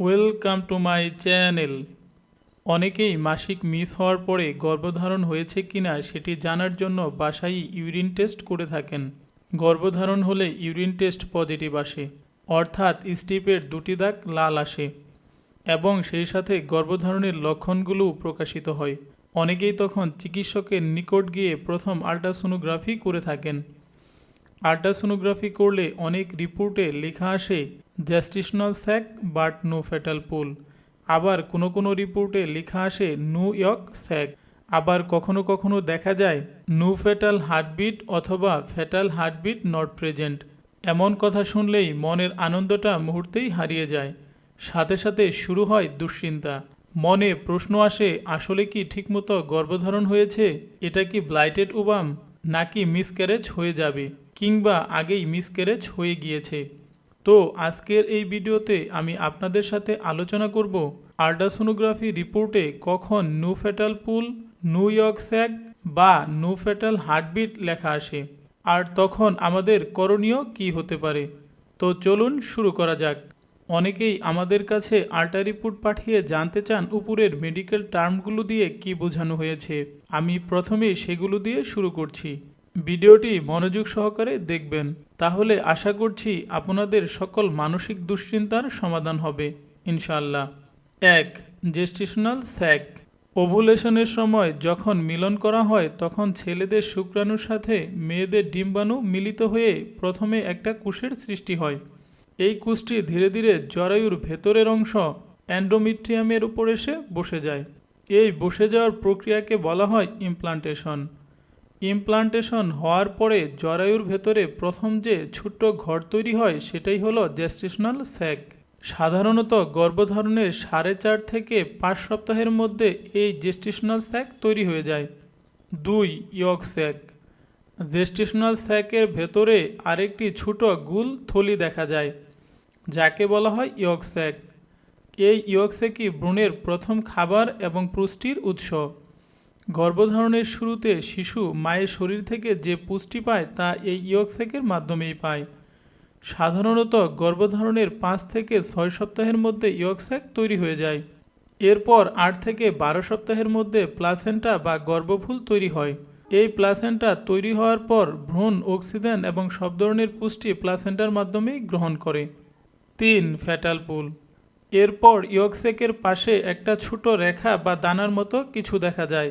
Welcome to my channel অনেকেই মাসিক miss হওয়ার পরে গর্ভধারণ হয়েছে কিনা সেটি জানার জন্য বাসায় ইউরিন টেস্ট করে থাকেন। গর্ভধারণ হলে ইউরিন টেস্ট পজিটিভ আসে, অর্থাৎ স্টিপের দুটি দাগ লাল আসে এবং সেই সাথে গর্ভধারণের লক্ষণগুলোও প্রকাশিত হয়। অনেকেই তখন চিকিৎসকের নিকট গিয়ে প্রথম আল্ট্রাসোনোগ্রাফি করে থাকেন। আল্ট্রাসোনোগ্রাফি করলে অনেক রিপোর্টে লেখা আসে gestational sac but no fetal pole আবার কোনো কোনো রিপোর্টে লেখা আসে নো ইয়ক স্যাক আবার কখনো কখনো দেখা যায় নো ফ্যাটাল হার্টবিট অথবা ফ্যাটাল হার্টবিট নট প্রেজেন্ট এমন কথা শুনলেই মনের আনন্দটা মুহূর্তেই হারিয়ে যায়। সাথে সাথে শুরু হয় দুশ্চিন্তা। মনে প্রশ্ন আসে, আসলে কি ঠিকমতো গর্ভধারণ হয়েছে? এটা কি ব্লাইটেড উবাম? নাকি মিসক্যারেজ হয়ে যাবে? কিংবা আগেই মিসক্যারেজ হয়ে গিয়েছে। তো আজকের এই ভিডিওতে আমি আপনাদের সাথে আলোচনা করব আল্ট্রাসোনোগ্রাফি রিপোর্টে কখন no fetal pole, no yolk sac বা নো ফ্যাটাল হার্টবিট লেখা আসে আর তখন আমাদের করণীয় কি হতে পারে। তো চলুন শুরু করা যাক। অনেকেই আমাদের কাছে আল্ট্রা রিপোর্ট পাঠিয়ে জানতে চান উপরের মেডিকেল টার্মগুলো দিয়ে কি বোঝানো হয়েছে। আমি প্রথমে সেগুলো দিয়ে শুরু করছি। ভিডিওটি মনোযোগ সহকারে দেখবেন। তাহলে আশা করছি আপনাদের সকল মানসিক দুশ্চিন্তার সমাধান হবে ইনশাল্লাহ এক জেস্টিশনাল স্যাক ওভুলেশনের সময় যখন মিলন করা হয়, তখন ছেলেদের শুক্রাণুর সাথে মেয়েদের ডিম্বাণু মিলিত হয়ে প্রথমে একটা কুশের সৃষ্টি হয়। এই কুশটি ধীরে ধীরে জরায়ুর ভেতরের অংশ অ্যান্ড্রোমিট্রিয়ামের উপর এসে বসে যায়। এই বসে যাওয়ার প্রক্রিয়াকে বলা হয় ইমপ্লান্টেশন ইমপ্লান্টেশন হওয়ার পরে জরায়ুর ভেতরে প্রথম যে ছোট্ট ঘর তৈরি হয়, সেটাই হলো জেস্টেশনাল স্যাক সাধারণত গর্ভধারণের সাড়ে চার থেকে পাঁচ সপ্তাহের মধ্যে এই জেস্টেশনাল স্যাক তৈরি হয়ে যায়। দুই ইয়ক স্যাক জেস্টেশনাল স্যাকের ভেতরে আরেকটি ছোট গুল থলি দেখা যায়, যাকে বলা হয় ইয়ক স্যাক এই ইয়ক স্যাকই ভ্রূণের প্রথম খাবার এবং পুষ্টির উৎস। গর্ভধারণের শুরুতে শিশু মায়ের শরীর থেকে যে পুষ্টি পায় তা এই ইয়কস্যাকের মাধ্যমেই পায়। সাধারণত গর্ভধারণের পাঁচ থেকে ছয় সপ্তাহের মধ্যে ইয়কস্যাক তৈরি হয়ে যায়। এরপর আট থেকে বারো সপ্তাহের মধ্যে প্লাসেন্টা বা গর্ভফুল তৈরি হয়। এই প্লাসেন্টা তৈরি হওয়ার পর ভ্রূণ, অক্সিজেন এবং সব ধরনের পুষ্টি প্লাসেন্টার মাধ্যমেই গ্রহণ করে। তিন, ফ্যাটাল পুল। এরপর ইয়কসেকের পাশে একটা ছোট রেখা বা দানার মতো কিছু দেখা যায়।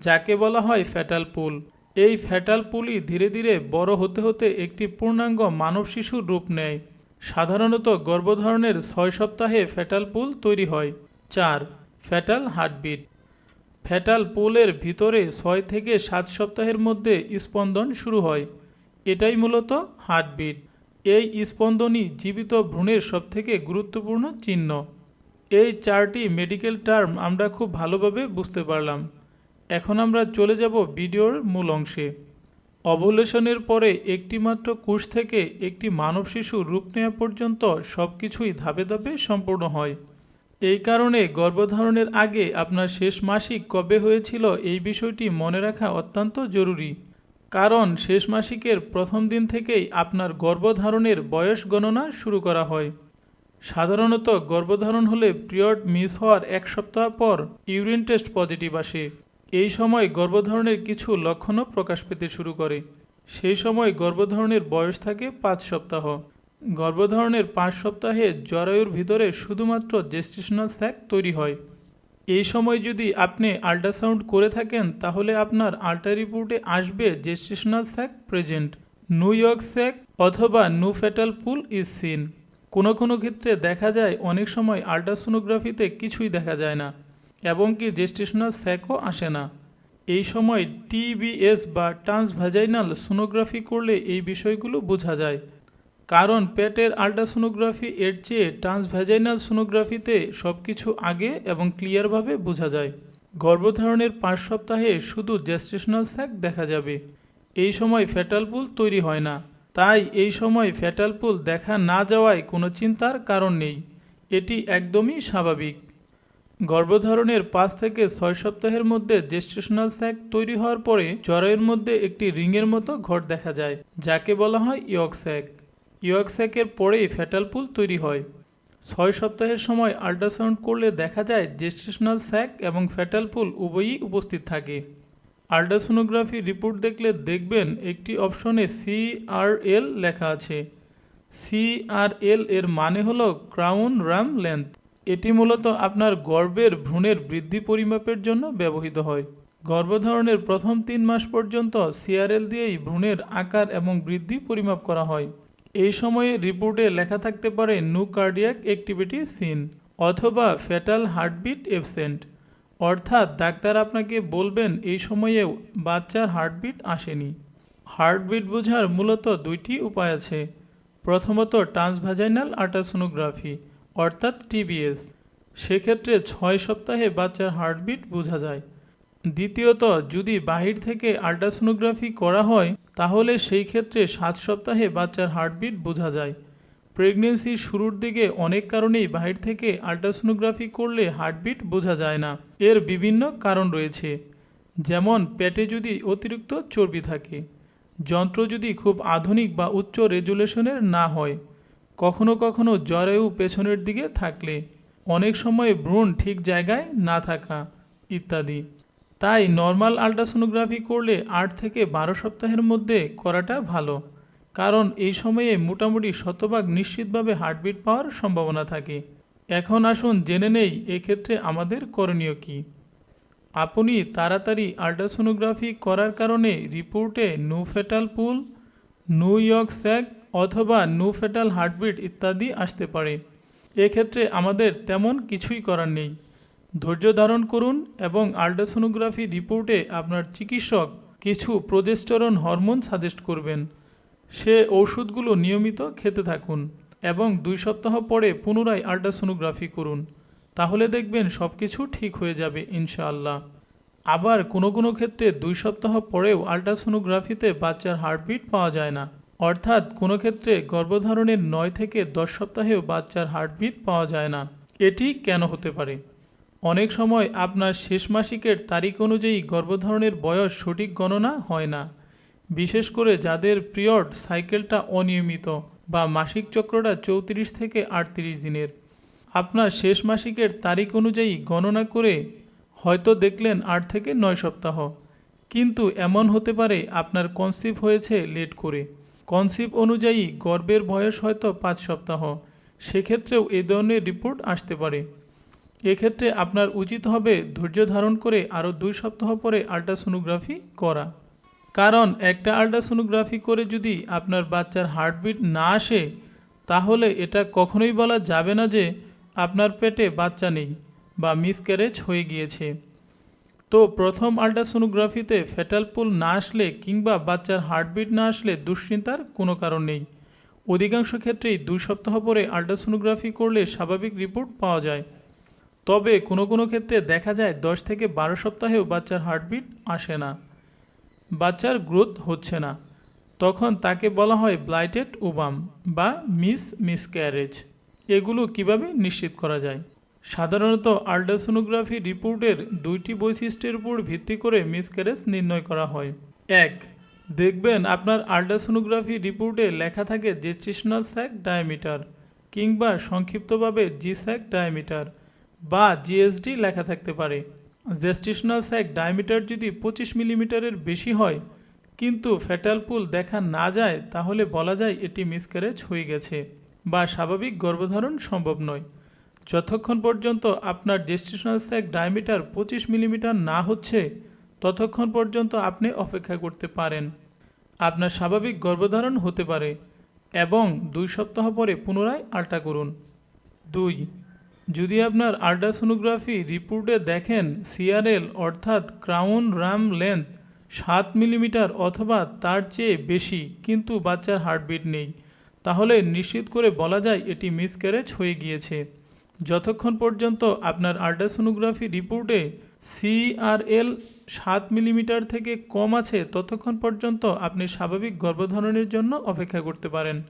যাকে বলা হয় ফ্যাটাল পুল। এই ফ্যাটাল পুলই ধীরে ধীরে বড় হতে হতে একটি পূর্ণাঙ্গ মানব শিশুর রূপ নেয়। সাধারণত গর্ভধারণের ছয় সপ্তাহে ফ্যাটাল পুল তৈরি হয়। চার ফ্যাটাল হার্টবিট। ফ্যাটাল পুলের ভিতরে ছয় থেকে সাত সপ্তাহের মধ্যে স্পন্দন শুরু হয়। এটাই মূলত হার্টবিট। এই স্পন্দনই জীবিত ভ্রূণের সবথেকে গুরুত্বপূর্ণ চিহ্ন। এই চারটি মেডিকেল টার্ম আমরা খুব ভালোভাবে বুঝতে পারলাম। এখন আমরা চলে যাব ভিডিওর মূল অংশে। অবলেশনের পরে একটিমাত্র কোষ থেকে একটি মানব শিশু রূপ নেওয়া পর্যন্ত সব কিছুই ধাপে ধাপে সম্পূর্ণ হয়। এই কারণে গর্ভধারণের আগে আপনার শেষ মাসিক কবে হয়েছিল এই বিষয়টি মনে রাখা অত্যন্ত জরুরি। কারণ শেষ মাসিকের প্রথম দিন থেকেই আপনার গর্ভধারণের বয়স গণনা শুরু করা হয়। সাধারণত গর্ভধারণ হলে পিরিয়ড মিস হওয়ার এক সপ্তাহ পর ইউরিন টেস্ট পজিটিভ আসে। এই সময় গর্ভধারণের কিছু লক্ষণও প্রকাশ পেতে শুরু করে। সেই সময় গর্ভধারণের বয়স থাকে পাঁচ সপ্তাহ। গর্ভধারণের পাঁচ সপ্তাহে জরায়ুর ভিতরে শুধুমাত্র জেস্টেশনাল স্যাক তৈরি হয়। এই সময় যদি আপনি আল্ট্রাসাউন্ড করে থাকেন, তাহলে আপনার আল্ট্রা রিপোর্টে আসবে gestational sac present no yolk sac অথবা no fetal pole is seen কোনো কোনো ক্ষেত্রে দেখা যায়, অনেক সময় আল্ট্রাসোনোগ্রাফিতে কিছুই দেখা যায় না। এবং কি জেস্টেশনাল স্যাকও আসে না। এই সময় টিবিএস বা ট্রান্সভ্যাজাইনাল সোনোগ্রাফি করলে এই বিষয়গুলো বোঝা যায়। কারণ পেটের আল্ট্রাসোনোগ্রাফি এর চেয়ে ট্রান্সভ্যাজাইনাল সোনোগ্রাফিতে সব কিছু আগে এবং ক্লিয়ারভাবে বোঝা যায়। গর্ভধারণের পাঁচ সপ্তাহে শুধু জেস্টেশনাল স্যাক দেখা যাবে। এই সময় ফ্যাটাল পুল তৈরি হয় না। তাই এই সময় ফ্যাটাল পুল দেখা না যাওয়ায় কোনো চিন্তার কারণ নেই। এটি একদমই স্বাভাবিক। গর্ভধারণের পাঁচ থেকে ছয় সপ্তাহের মধ্যে জেস্টেশনাল স্যাক তৈরি হওয়ার পরে জরায়ুর মধ্যে একটি রিংয়ের মতো ঘর দেখা যায়, যাকে বলা হয় ইয়ক স্যাক। ইয়ক স্যাকের পরেই ফ্যাটাল পুল তৈরি হয়। ছয় সপ্তাহের সময় আল্ট্রাসাউন্ড করলে দেখা যায় জেস্টেশনাল স্যাক এবং ফ্যাটাল পুল উভয়ই উপস্থিত থাকে। আল্ট্রাসোনোগ্রাফি রিপোর্ট দেখলে দেখবেন একটি অপশনে সিআরএল লেখা আছে। সিআরএল এর মানে হলো ক্রাউন রাম লেন্থ এটি মূলত আপনার গর্ভের ভ্রূণের বৃদ্ধি পরিমাপের জন্য ব্যবহৃত হয়। গর্ভধারণের প্রথম তিন মাস পর্যন্ত সিআরএল দিয়েই ভ্রূণের আকার এবং বৃদ্ধি পরিমাপ করা হয়। এই সময়ে রিপোর্টে লেখা থাকতে পারে নো কার্ডিয়াক অ্যাক্টিভিটি সিন অথবা ফ্যাটাল হার্টবিট এবসেন্ট অর্থাৎ ডাক্তার আপনাকে বলবেন এই সময়ে বাচ্চার হার্টবিট আসেনি। হার্টবিট বোঝার মূলত দুইটি উপায় আছে। প্রথমত ট্রান্সভাজাইনাল আল্ট্রাসোনোগ্রাফি। অর্থাৎ টিবিএস সেক্ষেত্রে ছয় সপ্তাহে বাচ্চার হার্টবিট বোঝা যায়। দ্বিতীয়ত, যদি বাহির থেকে আল্ট্রাসোনোগ্রাফি করা হয়, তাহলে সেই ক্ষেত্রে সাত সপ্তাহে বাচ্চার হার্টবিট বোঝা যায়। প্রেগনেন্সির শুরুর দিকে অনেক কারণেই বাহির থেকে আল্ট্রাসোনোগ্রাফি করলে হার্টবিট বোঝা যায় না। এর বিভিন্ন কারণ রয়েছে। যেমন, পেটে যদি অতিরিক্ত চর্বি থাকে, যন্ত্র যদি খুব আধুনিক বা উচ্চ রেজুলেশনের না হয় কখনো কখনো জরায়ু পেছনের দিকে থাকলে। অনেক সময় ভ্রূণ ঠিক জায়গায় না থাকা ইত্যাদি। তাই নর্মাল আল্ট্রাসোনোগ্রাফি করলে আট থেকে বারো সপ্তাহের মধ্যে করাটা ভালো। কারণ এই সময়ে মোটামুটি শতভাগ নিশ্চিতভাবে হার্টবিট পাওয়ার সম্ভাবনা থাকে। এখন আসুন জেনে নেই এক্ষেত্রে আমাদের করণীয় কী। আপনি তাড়াতাড়ি আল্ট্রাসোনোগ্রাফি করার কারণে রিপোর্টে no fetal pole, no yolk sac অথবা নো ফেটাল হার্টবিট ইত্যাদি আসতে পারে। এক্ষেত্রে আমাদের তেমন কিছুই করার নেই। ধৈর্য ধারণ করুন এবং আল্ট্রাসোনোগ্রাফি রিপোর্টে আপনার চিকিৎসক কিছু প্রজেস্টেরন হরমোন সাজেস্ট করবেন। সে ওষুধগুলো নিয়মিত খেতে থাকুন এবং দুই সপ্তাহ পরে পুনরায় আল্ট্রাসোনোগ্রাফি করুন। তাহলে দেখবেন সব কিছু ঠিক হয়ে যাবে ইনশাআল্লাহ। আবার কোনো কোনো ক্ষেত্রে দুই সপ্তাহ পরেও আল্ট্রাসোনোগ্রাফিতে বাচ্চার হার্টবিট পাওয়া যায় না। অর্থাৎ কোনো ক্ষেত্রে গর্ভধারণের নয় থেকে দশ সপ্তাহেও বাচ্চার হার্টবিট পাওয়া যায় না। এটি কেন হতে পারে? অনেক সময় আপনার শেষ মাসিকের তারিখ অনুযায়ী গর্ভধারণের বয়স সঠিক গণনা হয় না। বিশেষ করে যাদের পিরিয়ড সাইকেলটা অনিয়মিত বা মাসিক চক্রটা চৌত্রিশ থেকে আটত্রিশ দিনের। আপনার শেষ মাসিকের তারিখ অনুযায়ী গণনা করে হয়তো দেখলেন আট থেকে নয় সপ্তাহ। কিন্তু এমন হতে পারে আপনার কনসিভ হয়েছে লেট করে। কনসিভ অনুযায়ী গর্ভের বয়স হয়তো পাঁচ সপ্তাহ। সেক্ষেত্রেও এ ধরনের রিপোর্ট আসতে পারে। এক্ষেত্রে আপনার উচিত হবে ধৈর্য ধারণ করে আরও দুই সপ্তাহ পরে আল্ট্রাসোনোগ্রাফি করা। কারণ একটা আল্ট্রাসোনোগ্রাফি করে যদি আপনার বাচ্চার হার্টবিট না আসে, তাহলে এটা কখনোই বলা যাবে না যে আপনার পেটে বাচ্চা নেই বা মিসক্যারেজ হয়ে গিয়েছে। তো প্রথম আল্ট্রাসোনোগ্রাফিতে ফেটাল পুল না আসলে কিংবা বাচ্চার হার্টবিট না আসলে দুশ্চিন্তার কোনো কারণ নেই। অধিকাংশ ক্ষেত্রেই দুই সপ্তাহ পরে আল্ট্রাসোনোগ্রাফি করলে স্বাভাবিক রিপোর্ট পাওয়া যায়। তবে কোনো কোনো ক্ষেত্রে দেখা যায় দশ থেকে বারো সপ্তাহেও বাচ্চার হার্টবিট আসে না। বাচ্চার গ্রোথ হচ্ছে না। তখন তাকে বলা হয় ব্লাইটেড ওবাম বা মিস মিসক্যারেজ। এগুলো কীভাবে নিশ্চিত করা যায়? সাধারণত আল্ট্রাসোনোগ্রাফি রিপোর্টের দুইটি বৈশিষ্ট্যের উপর ভিত্তি করে মিসক্যারেজ নির্ণয় করা হয়। এক, দেখবেন আপনার আল্ট্রাসোনোগ্রাফি রিপোর্টে লেখা থাকে জেস্টিশনাল স্যাক ডায়ামিটার কিংবা সংক্ষিপ্তভাবে জি স্যাক ডায়ামিটার বা জিএসডি লেখা থাকতে পারে। জেস্টিশনাল স্যাক ডায়ামিটার যদি পঁচিশ মিলিমিটারের বেশি হয়, কিন্তু ফ্যাটাল পুল দেখা না যায়, তাহলে বলা যায় এটি মিসক্যারেজ হয়ে গেছে বা স্বাভাবিক গর্ভধারণ সম্ভব নয়। যতক্ষণ পর্যন্ত আপনার জেস্টিশনাল স্যাক ডায়ামিটার পঁচিশ মিলিমিটার না হচ্ছে, ততক্ষণ পর্যন্ত আপনি অপেক্ষা করতে পারেন। আপনার স্বাভাবিক গর্ভধারণ হতে পারে এবং দুই সপ্তাহ পরে পুনরায় আল্ট্রা করুন। দুই, যদি আপনার আল্ট্রাসোনোগ্রাফি রিপোর্টে দেখেন সিআরএল অর্থাৎ ক্রাউন রাম লেন্থ সাত মিলিমিটার অথবা তার চেয়ে বেশি কিন্তু বাচ্চার হার্টবিট নেই, তাহলে নিশ্চিত করে বলা যায় এটি মিসক্যারেজ হয়ে গিয়েছে। যতক্ষণ পর্যন্ত আপনার আল্ট্রাসোনোগ্রাফি রিপোর্টে সিআরএল সাত মিলিমিটার থেকে কম আছে, ততক্ষণ পর্যন্ত আপনি স্বাভাবিক গর্ভধারণের জন্য অপেক্ষা করতে পারেন।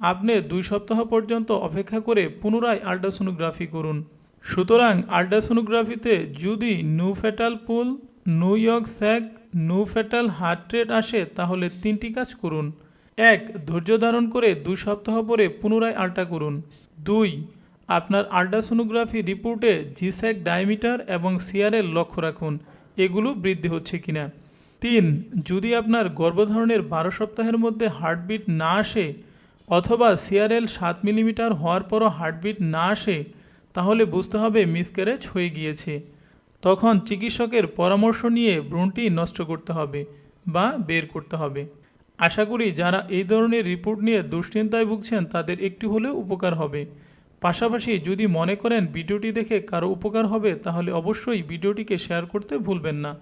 আপনি দুই সপ্তাহ পর্যন্ত অপেক্ষা করে পুনরায় আল্ট্রাসোনোগ্রাফি করুন। সুতরাং আল্ট্রাসোনোগ্রাফিতে যদি no fetal pole, no yolk sac no fetal heart rate আসে, তাহলে তিনটি কাজ করুন। এক, ধৈর্য ধারণ করে দুই সপ্তাহ পরে পুনরায় আল্ট্রা করুন। দুই আপনার আল্ট্রাসোনোগ্রাফি রিপোর্টে জিস্যাক ডায়ামিটার এবং সিআরের লক্ষ্য রাখুন, এগুলো বৃদ্ধি হচ্ছে কিনা। তিন, যদি আপনার গর্ভধারণের বারো সপ্তাহের মধ্যে হার্টবিট না আসে অথবা সিআরএল সাত মিলিমিটার হওয়ার পরও হার্টবিট না আসে, তাহলে বুঝতে হবে মিসক্যারেজ হয়ে গিয়েছে। তখন চিকিৎসকের পরামর্শ নিয়ে ভ্রূণটি নষ্ট করতে হবে বা বের করতে হবে। আশা করি যারা এই ধরনের রিপোর্ট নিয়ে দুশ্চিন্তায় ভুগছেন তাদের একটি হলেও উপকার হবে। পাশাপাশি যদি মনে করেন ভিডিওটি দেখে কারও উপকার হবে, তাহলে অবশ্যই ভিডিওটিকে শেয়ার করতে ভুলবেন না।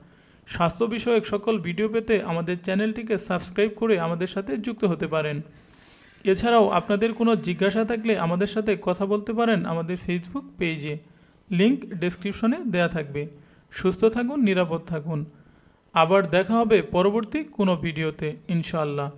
স্বাস্থ্য বিষয়ক সকল ভিডিও পেতে আমাদের চ্যানেলটিকে সাবস্ক্রাইব করে আমাদের সাথে যুক্ত হতে পারেন। এছাড়াও আপনাদের কোনো জিজ্ঞাসা থাকলে আমাদের সাথে কথা বলতে পারেন আমাদের ফেসবুক পেজে লিংক ডেসক্রিপশনে দেয়া থাকবে। সুস্থ থাকুন, নিরাপদ থাকুন। আবার দেখা হবে পরবর্তী কোনো ভিডিওতে, ইনশাআল্লাহ।